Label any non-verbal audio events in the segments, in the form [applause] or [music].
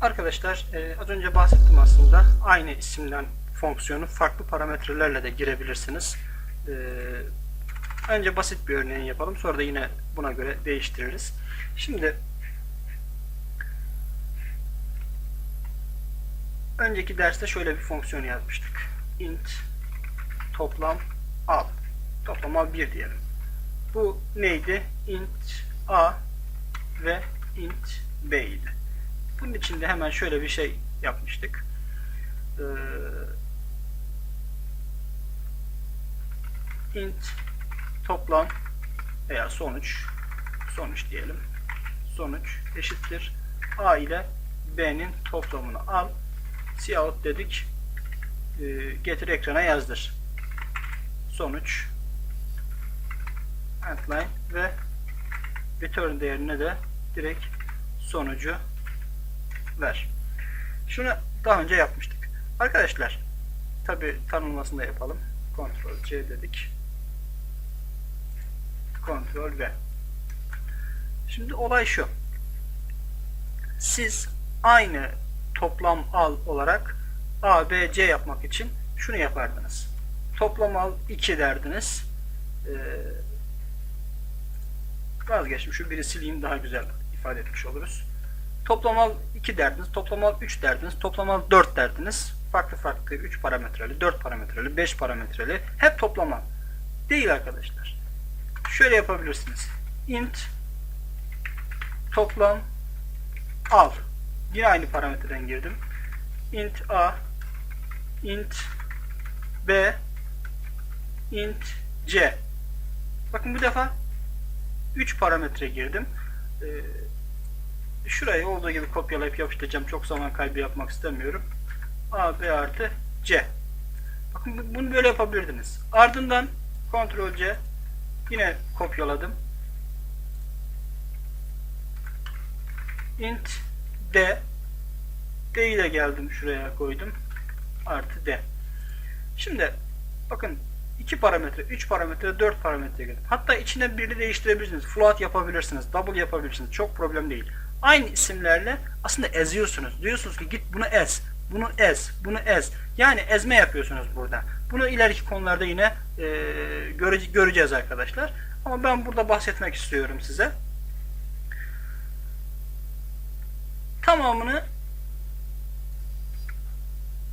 Arkadaşlar e, az önce bahsettim aslında aynı isimden fonksiyonu farklı parametrelerle de girebilirsiniz. E, önce basit bir örneğin yapalım sonra da yine buna göre değiştiririz. Şimdi önceki derste şöyle bir fonksiyon yazmıştık. int toplam al. Toplam al 1 diyelim. Bu neydi? int a ve int b idi. Bunun için de hemen şöyle bir şey yapmıştık. Ee, int toplam veya sonuç sonuç diyelim. Sonuç eşittir a ile b'nin toplamını al. Cout dedik. Ee, getir ekrana yazdır. Sonuç outline ve return değerine de direkt sonucu ver. Şunu daha önce yapmıştık. Arkadaşlar tabi tanımlamasını da yapalım. Ctrl C dedik. Ctrl V. Şimdi olay şu. Siz aynı toplam al olarak A, B, C yapmak için şunu yapardınız. Toplam al 2 derdiniz. Ee, vazgeçtim. Şu biri sileyim daha güzel ifade etmiş oluruz. Toplam al 2 derdiniz, toplam al 3 derdiniz, toplam al 4 derdiniz. Farklı farklı 3 parametreli, 4 parametreli, 5 parametreli hep toplam al. Değil arkadaşlar. Şöyle yapabilirsiniz. int toplam al. Yine aynı parametreden girdim. int a int b int c. Bakın bu defa 3 parametre girdim. Ee, şurayı olduğu gibi kopyalayıp yapıştıracağım. Çok zaman kaybı yapmak istemiyorum. A, B artı C. Bakın bu- bunu böyle yapabilirdiniz. Ardından Ctrl C yine kopyaladım. int D D'yi de geldim şuraya koydum. Artı D. Şimdi bakın 2 parametre, 3 parametre, 4 parametre girdim. Hatta içine birini değiştirebilirsiniz. Float yapabilirsiniz. Double yapabilirsiniz. Çok problem değil. Aynı isimlerle aslında eziyorsunuz. Diyorsunuz ki git bunu ez, bunu ez, bunu ez. Yani ezme yapıyorsunuz burada. Bunu ileriki konularda yine e, göre- göreceğiz arkadaşlar. Ama ben burada bahsetmek istiyorum size. Tamamını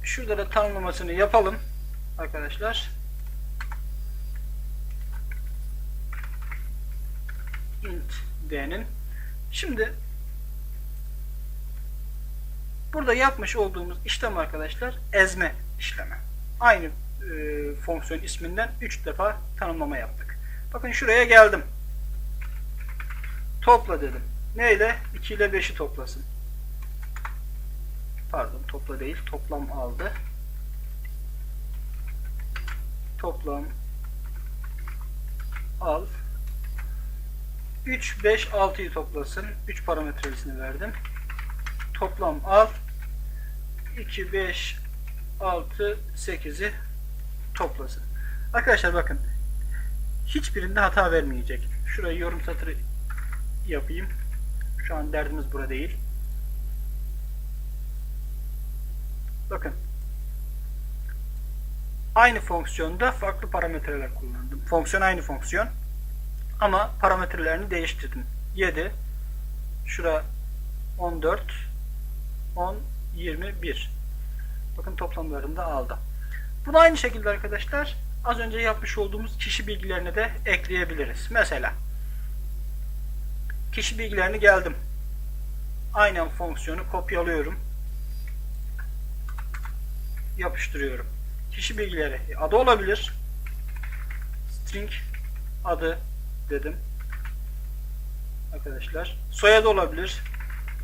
şurada da tanımlamasını yapalım arkadaşlar. int d'nin. Şimdi burada yapmış olduğumuz işlem arkadaşlar ezme işlemi. Aynı e, fonksiyon isminden 3 defa tanımlama yaptık. Bakın şuraya geldim. Topla dedim. Neyle? 2 ile 5'i toplasın. Pardon topla değil. Toplam aldı. Toplam al. 3, 5, 6'yı toplasın. 3 parametresini verdim. Toplam al. 2, 5, 6, 8'i toplasın. Arkadaşlar bakın. Hiçbirinde hata vermeyecek. Şurayı yorum satırı yapayım. Şu an derdimiz burada değil. Bakın. Aynı fonksiyonda farklı parametreler kullandım. Fonksiyon aynı fonksiyon. Ama parametrelerini değiştirdim. 7 şura 14 10 21 bakın toplamlarını da aldı. Bunu aynı şekilde arkadaşlar az önce yapmış olduğumuz kişi bilgilerini de ekleyebiliriz. Mesela kişi bilgilerini geldim. Aynen fonksiyonu kopyalıyorum. Yapıştırıyorum. Kişi bilgileri adı olabilir. String adı dedim. Arkadaşlar. Soyadı olabilir.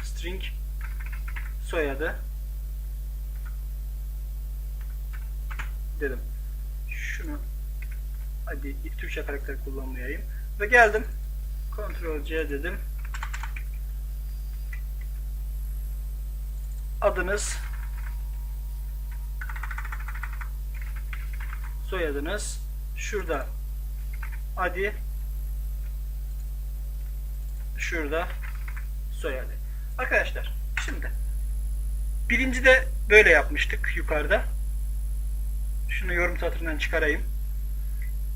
String soyadı dedim. Şunu hadi Türkçe karakter kullanmayayım. Ve geldim. Ctrl C dedim. Adınız soyadınız şurada Adi şurada soyadı. Arkadaşlar şimdi birinci de böyle yapmıştık yukarıda. Şunu yorum satırından çıkarayım.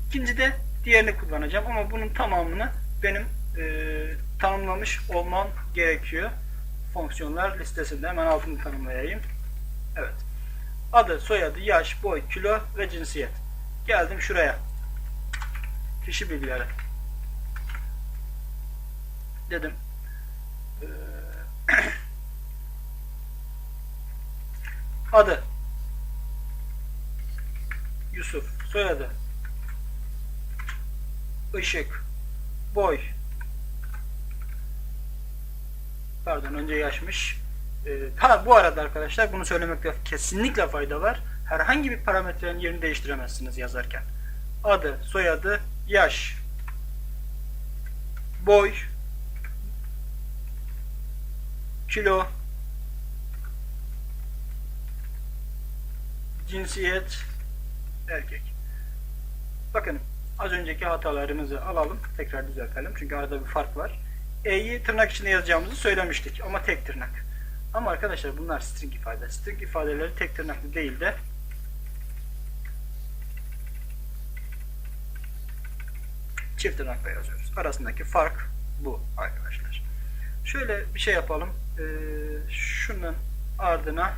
İkinci de diğerini kullanacağım ama bunun tamamını benim e, tanımlamış olmam gerekiyor. Fonksiyonlar listesinde hemen altını tanımlayayım. Evet. Adı, soyadı, yaş, boy, kilo ve cinsiyet. Geldim şuraya. Kişi bilgileri. Dedim. Ee, [clears throat] adı Yusuf. Soyadı Işık. Boy. Pardon önce yaşmış. Ee, ha bu arada arkadaşlar bunu söylemekte kesinlikle fayda var. Herhangi bir parametrenin yerini değiştiremezsiniz yazarken. Adı, soyadı, yaş, boy, kilo, cinsiyet, erkek. Bakın az önceki hatalarımızı alalım, tekrar düzeltelim. Çünkü arada bir fark var. E'yi tırnak içinde yazacağımızı söylemiştik ama tek tırnak. Ama arkadaşlar bunlar string ifade. String ifadeleri tek tırnaklı değil de çift tırnakla yazıyoruz. Arasındaki fark bu arkadaşlar. Şöyle bir şey yapalım. Ee, şunun ardına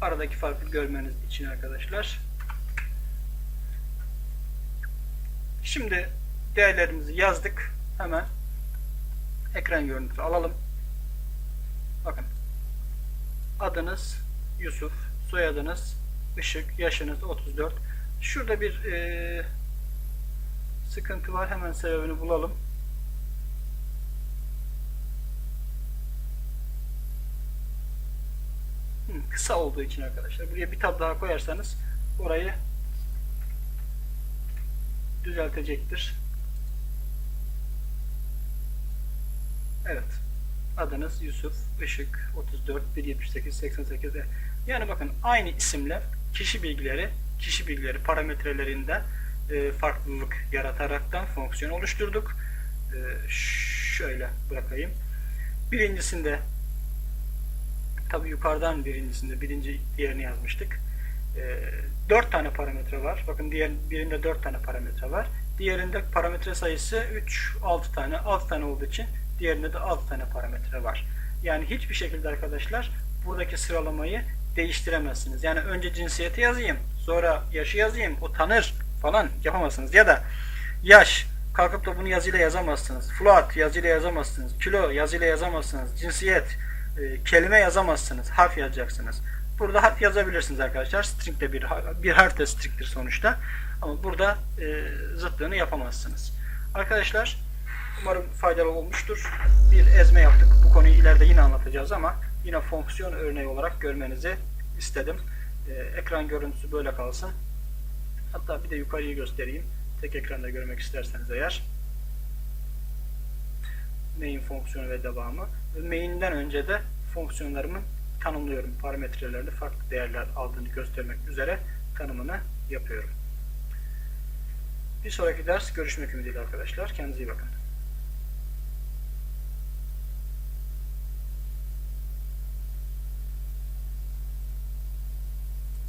aradaki farkı görmeniz için arkadaşlar. Şimdi değerlerimizi yazdık. Hemen ekran görüntüsü alalım. Bakın. Adınız Yusuf, soyadınız Işık, yaşınız 34. Şurada bir e, sıkıntı var. Hemen sebebini bulalım. Kısa olduğu için arkadaşlar. Buraya bir tab daha koyarsanız orayı düzeltecektir. Evet. Adınız Yusuf Işık 34 178 88 yani bakın aynı isimle kişi bilgileri kişi bilgileri parametrelerinde e, farklılık yarataraktan fonksiyon oluşturduk. E, şöyle bırakayım. Birincisinde tabi yukarıdan birincisinde birinci diğerini yazmıştık. E, 4 tane parametre var. Bakın diğer birinde 4 tane parametre var. Diğerinde parametre sayısı 3 6 tane. 6 tane olduğu için diğerinde de 6 tane parametre var. Yani hiçbir şekilde arkadaşlar buradaki sıralamayı değiştiremezsiniz. Yani önce cinsiyeti yazayım, sonra yaşı yazayım, o tanır falan yapamazsınız. Ya da yaş, kalkıp da bunu yazıyla yazamazsınız. Float yazıyla yazamazsınız. Kilo yazıyla yazamazsınız. Cinsiyet, e, kelime yazamazsınız. Harf yazacaksınız. Burada harf yazabilirsiniz arkadaşlar. String de bir, bir harf de string'tir sonuçta. Ama burada e, zıttığını yapamazsınız. Arkadaşlar umarım faydalı olmuştur. Bir ezme yaptık. Bu konuyu ileride yine anlatacağız ama yine fonksiyon örneği olarak görmenizi istedim. Ee, ekran görüntüsü böyle kalsın. Hatta bir de yukarıyı göstereyim. Tek ekranda görmek isterseniz eğer. Main fonksiyonu ve devamı. Ve main'den önce de fonksiyonlarımı tanımlıyorum. Parametrelerde farklı değerler aldığını göstermek üzere tanımını yapıyorum. Bir sonraki ders görüşmek ümidiyle arkadaşlar. Kendinize iyi bakın.